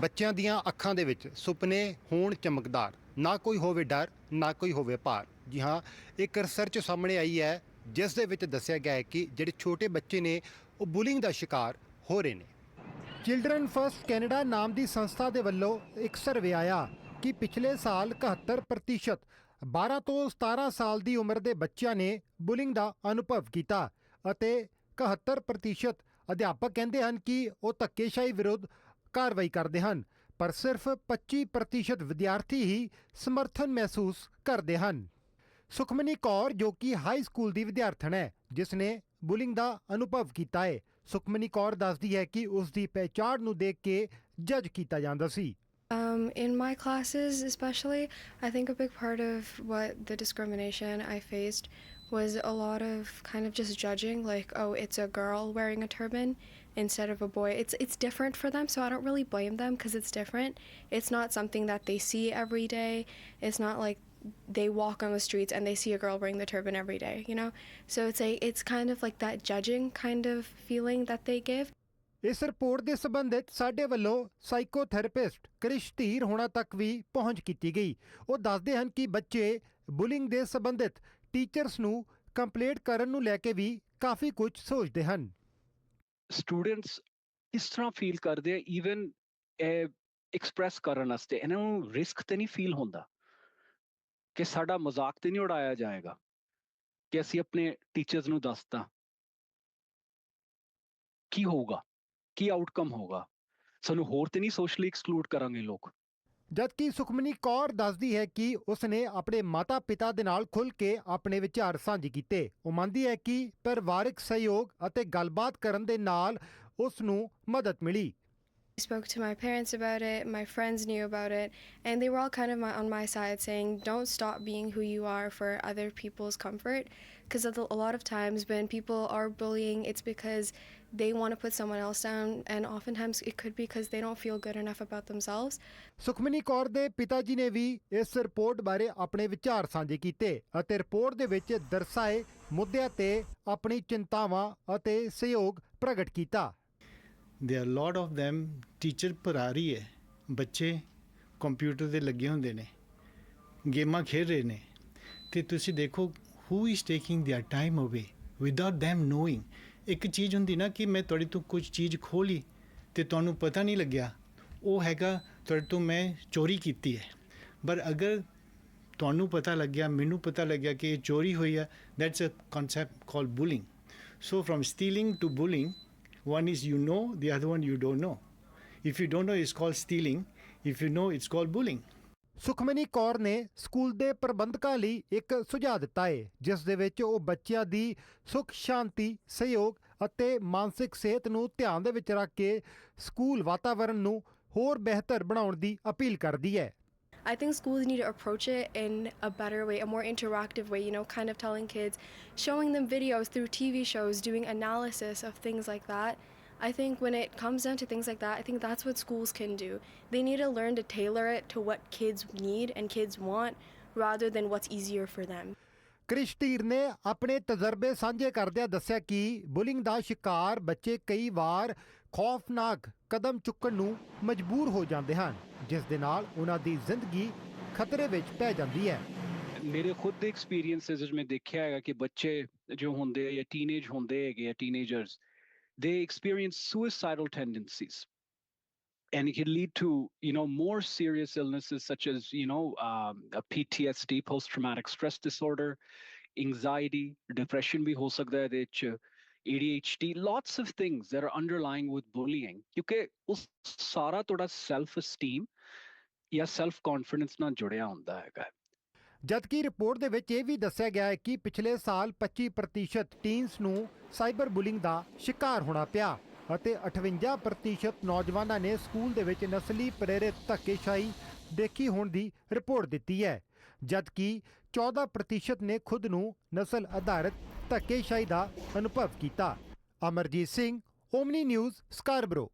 ਬੱਚਿਆਂ ਦੀਆਂ ਅੱਖਾਂ ਦੇ ਵਿੱਚ ਸੁਪਨੇ ਹੋਣ ਚਮਕਦਾਰ। ਨਾ ਕੋਈ ਹੋਵੇ ਡਰ, ਨਾ ਕੋਈ ਹੋਵੇ ਭਾਰ। ਜੀ ਹਾਂ, ਇੱਕ ਰਿਸਰਚ ਸਾਹਮਣੇ ਆਈ ਹੈ, ਜਿਸ ਦੇ ਵਿੱਚ ਦੱਸਿਆ ਗਿਆ ਹੈ ਕਿ ਜਿਹੜੇ ਛੋਟੇ ਬੱਚੇ ਨੇ, ਉਹ ਬੁਲਿੰਗ ਦਾ ਸ਼ਿਕਾਰ ਹੋ ਰਹੇ ਨੇ। ਚਿਲਡਰਨ ਫਰਸਟ ਕੈਨੇਡਾ ਨਾਮ ਦੀ ਸੰਸਥਾ ਦੇ ਵੱਲੋਂ ਇੱਕ ਸਰਵੇ ਆਇਆ ਕਿ ਪਿਛਲੇ ਸਾਲ 71% 12 ਤੋਂ 17 ਸਾਲ ਦੀ ਉਮਰ ਦੇ ਬੱਚਿਆਂ ਨੇ ਬੁਲਿੰਗ ਦਾ ਅਨੁਭਵ ਕੀਤਾ ਅਤੇ 71% ਅਧਿਆਪਕ ਕਹਿੰਦੇ ਹਨ ਕਿ ਉਹ ਧੱਕੇਸ਼ਾਹੀ ਵਿਰੁੱਧ ਕਾਰਵਾਈ ਕਰਦੇ ਹਨ ਪਰ ਸਿਰਫ 25% ਵਿਦਿਆਰਥੀ ਹੀ ਸਮਰਥਨ ਮਹਿਸੂਸ ਕਰਦੇ ਹਨ ਸੁਖਮਨੀ ਕੌਰ ਜੋ ਕਿ ਹਾਈ ਸਕੂਲ ਦੀ ਵਿਦਿਆਰਥਣ ਹੈ ਜਿਸ ਨੇ ਬੁਲਿੰਗ ਦਾ ਅਨੁਭਵ ਕੀਤਾ ਹੈ ਸੁਖਮਨੀ ਕੌਰ ਦੱਸਦੀ ਹੈ ਕਿ ਉਸ ਦੀ ਪਹਿਚਾਣ ਨੂੰ ਦੇਖ ਕੇ ਜੱਜ ਕੀਤਾ ਜਾਂਦਾ ਸੀ Um, in my classes, especially, I think a big part of what the discrimination I faced was a lot of kind of just judging, like, oh, it's a girl wearing a turban instead of a boy. It's it's different for them, so I don't really blame them because it's different. It's not something that they see every day. It's not like they walk on the streets and they see a girl wearing the turban every day, you know. So it's a it's kind of like that judging kind of feeling that they give. ਇਸ report ਦੇ ਸੰਬੰਧਿਤ ਸਾਡੇ ਵੱਲੋਂ ਸਾਈਕੋਥੈਰੇਪਿਸਟ ਕ੍ਰਿਸ਼ ਧੀਰ ਹੋਣਾ ਤੱਕ ਵੀ ਪਹੁੰਚ ਕੀਤੀ ਗਈ ਉਹ ਦੱਸਦੇ ਹਨ ਕਿ ਬੱਚੇ ਬੁਲਿੰਗ ਦੇ ਸੰਬੰਧਿਤ ਟੀਚਰਸ ਨੂੰ ਕੰਪਲੇਂਟ ਕਰਨ ਨੂੰ ਲੈ ਕੇ ਵੀ ਕਾਫੀ ਕੁਝ ਸੋਚਦੇ ਹਨ ਸਟੂਡੈਂਟਸ ਇਸ ਤਰ੍ਹਾਂ ਫੀਲ ਕਰਦੇ ਆ ਈਵਨ ਐਕਸਪ੍ਰੈਸ ਕਰਨ ਵਾਸਤੇ? ਇਹਨਾਂ ਨੂੰ ਰਿਸਕ ਤੇ ਨਹੀਂ ਫੀਲ ਹੁੰਦਾ ਕਿ ਸਾਡਾ ਮਜ਼ਾਕ ਤੇ ਨਹੀਂ ਉਡਾਇਆ ਜਾਏਗਾ, ਕਿ ਅਸੀਂ ਆਪਣੇ ਟੀਚਰਸ ਨੂੰ ਦੱਸਤਾ ਕੀ ਹੋਊਗਾ, ਕੀ ਆਊਟਕਮ ਹੋਊਗਾ? ਸਾਨੂੰ ਹੋਰ ਤੇ ਨਹੀਂ ਸੋਸ਼ਲੀ ਐਕਸਕਲੂਡ ਕਰਾਂਗੇ ਲੋਕ। ਜਦਕਿ ਸੁਖਮਨੀ ਕੌਰ ਦੱਸਦੀ ਹੈ ਕਿ ਉਸਨੇ ਆਪਣੇ ਮਾਤਾ-ਪਿਤਾ ਦੇ ਨਾਲ ਖੁੱਲ੍ਹ ਕੇ ਆਪਣੇ ਵਿਚਾਰ ਸਾਂਝੇ ਕੀਤੇ ਉਹ ਮੰਨਦੀ ਹੈ ਕਿ ਪਰਿਵਾਰਕ ਸਹਿਯੋਗ ਅਤੇ ਗੱਲਬਾਤ ਕਰਨ ਦੇ ਨਾਲ ਉਸ ਨੂੰ ਮਦਦ ਮਿਲੀ I spoke to my parents about it, my friends knew about it, and they were all kind of my, on my side saying, don't stop being who you are for other people's comfort. Because a lot of times when people are bullying, it's because they want to put someone else down, and oftentimes it could be because they don't feel good enough about themselves. Sukhmani Kaur ਦੇ ਪਿਤਾ ਜੀ ਨੇ ਵੀ ਇਸ report ਬਾਰੇ ਆਪਣੇ ਵਿਚਾਰ ਸਾਂਝੇ ਕੀਤੇ ਅਤੇ ਰਿਪੋਰਟ ਦੇ ਵਿੱਚ ਦਰਸਾਏ ਮੁੱਦਿਆਂ ਤੇ ਆਪਣੀ ਚਿੰਤਾਵਾਂ ਅਤੇ ਸਹਿਯੋਗ ਪ੍ਰਗਟ ਕੀਤਾ there are lot of them teacher ਰਹੀ ਹੈ ਬੱਚੇ ਕੰਪਿਊਟਰ ਤੇ ਲੱਗੇ ਹੁੰਦੇ ਨੇ ਗੇਮਾਂ ਖੇਡ ਰਹੇ ਨੇ ਤੇ ਤੁਸੀਂ ਦੇਖੋ who is taking their time away without them knowing ਇੱਕ ਚੀਜ਼ ਹੁੰਦੀ ਨਾ ਕਿ ਮੈਂ ਤੁਹਾਡੇ ਤੋਂ ਕੁਝ ਚੀਜ਼ ਖੋਹ ਲਈ ਤੇ ਤੁਹਾਨੂੰ ਪਤਾ ਨਹੀਂ ਲੱਗਿਆ ਉਹ ਹੈਗਾ ਤੁਹਾਡੇ ਤੋਂ ਮੈਂ ਚੋਰੀ ਕੀਤੀ ਹੈ ਪਰ ਅਗਰ ਤੁਹਾਨੂੰ ਪਤਾ ਲੱਗਿਆ ਮੈਨੂੰ ਪਤਾ ਲੱਗਿਆ ਕਿ ਇਹ ਚੋਰੀ ਹੋਈ ਹੈ that's a concept called bullying so from stealing to bullying one is you know the other one you don't know if you don't know it's called stealing if you know it's called bullying Sukhmani Kaur ਨੇ school ਦੇ ਪ੍ਰਬੰਧਕਾਂ ਲਈ ਇੱਕ ਸੁਝਾਅ ਦਿੱਤਾ ਹੈ ਜਿਸ ਦੇ ਵਿੱਚ ਉਹ ਬੱਚਿਆਂ ਦੀ ਸੁਖ ਸ਼ਾਂਤੀ ਸਹਿਯੋਗ ਅਤੇ ਮਾਨਸਿਕ ਸਿਹਤ ਨੂੰ ਧਿਆਨ ਦੇ ਵਿੱਚ ਰੱਖ ਕੇ ਸਕੂਲ ਵਾਤਾਵਰਣ ਨੂੰ ਹੋਰ ਬਿਹਤਰ ਬਣਾਉਣ ਦੀ ਅਪੀਲ ਕਰਦੀ ਹੈ I think schools need to approach it in a better way, a more interactive way, you know, kind of telling kids, showing them videos through TV shows, doing analysis of things like that. I think when it comes down to things like that, I think that's what schools can do. They need to learn to tailor it to what kids need and kids want rather than what's easier for them. Krish ਧੀਰ ਨੇ ਆਪਣੇ ਤਜਰਬੇ ਸਾਂਝੇ ਕਰਦਿਆਂ ਦੱਸਿਆ ਕਿ bullying ਦਾ ਸ਼ਿਕਾਰ ਬੱਚੇ ਕਈ ਵਾਰ ਖੌਫਨਾਕ ਕਦਮ ਚੁੱਕਣ ਨੂੰ ਮਜਬੂਰ ਹੋ ਜਾਂਦੇ ਹਨ ਜਿਸ ਦੇ ਨਾਲ ਉਹਨਾਂ ਦੀ ਜ਼ਿੰਦਗੀ ਖਤਰੇ ਵਿੱਚ ਪੈ ਜਾਂਦੀ ਹੈ ਮੇਰੇ ਖੁਦ ਦੇ ਐਕਸਪੀਰੀਐਂਸਸ ਵਿੱਚ ਮੈਂ ਦੇਖਿਆ ਹੈਗਾ ਕਿ ਬੱਚੇ ਜੋ ਹੁੰਦੇ ਆ ਜਾਂ ਟੀਨੇਜ ਹੁੰਦੇ ਹੈਗੇ ਆ teenagers they experience suicidal tendencies and it can lead to you know more serious illnesses such as you know um, a ptsd post-traumatic stress disorder anxiety depression ਵੀ ਹੋ ਸਕਦਾ ਹੈ ਇਹਦੇ ਵਿੱਚ adhd lots of things that are underlying with bullying ਕਿਉਂਕਿ ਉਸ ਸਾਰਾ ਤੁਹਾਡਾ self esteem ਜਾਂ self confidence ਨਾਲ ਜੁੜਿਆ ਹੁੰਦਾ ਹੈਗਾ ਜਦਕਿ ਰਿਪੋਰਟ ਦੇ ਵਿੱਚ ਇਹ ਵੀ ਦੱਸਿਆ ਗਿਆ ਹੈ ਕਿ ਪਿਛਲੇ ਸਾਲ 25% ਟੀਨਸ ਨੂੰ ਸਾਈਬਰ ਬੁਲਿੰਗ ਦਾ ਸ਼ਿਕਾਰ ਹੋਣਾ ਪਿਆ ਅਤੇ 58% ਨੌਜਵਾਨਾਂ ਨੇ ਸਕੂਲ ਦੇ ਵਿੱਚ ਨਸਲੀ ਪ੍ਰੇਰਿਤ ਧੱਕੇਸ਼ਾਹੀ ਦੇਖੀ ਹੋਣ ਦੀ ਰਿਪੋਰਟ ਦਿੱਤੀ ਹੈ। ਜਦਕਿ 14% ਨੇ ਖੁਦ ਨੂੰ ਨਸਲ ਆਧਾਰਿਤ ਧੱਕੇਸ਼ਾਹੀ ਦਾ ਅਨੁਭਵ ਕੀਤਾ। Amarjit Singh, Omni News, Scarborough.